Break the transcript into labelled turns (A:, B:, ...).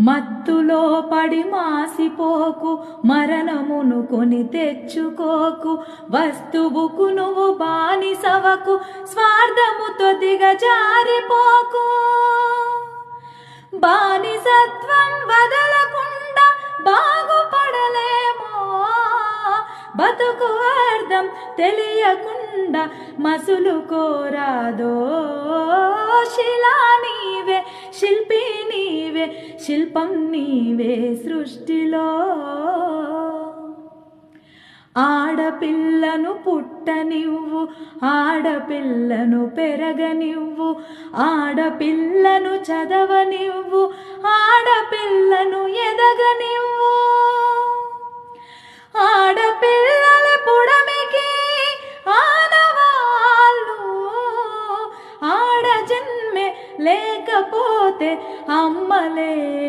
A: మత్తులో పడి మాసిపోకు మరణమును కొని తెచ్చుకోకు. వస్తువుకు నువ్వు బానిసవకు స్వార్థముతో దిగజారిపోకు. బానిసత్వం వదలకుండా బాగుపడలేమో. బతుకు అర్థం తెలియకుండా మసులు కోరాదో శిలా నీవే. శిల్పి శిల్పం నీవే సృష్టిలో. ఆడపిల్లను పుట్టనివ్వు ఆడపిల్లను పెరగనివ్వు ఆడపిల్లను చదవనివ్వు ఆడపిల్ల లేకపోతే అమ్మలే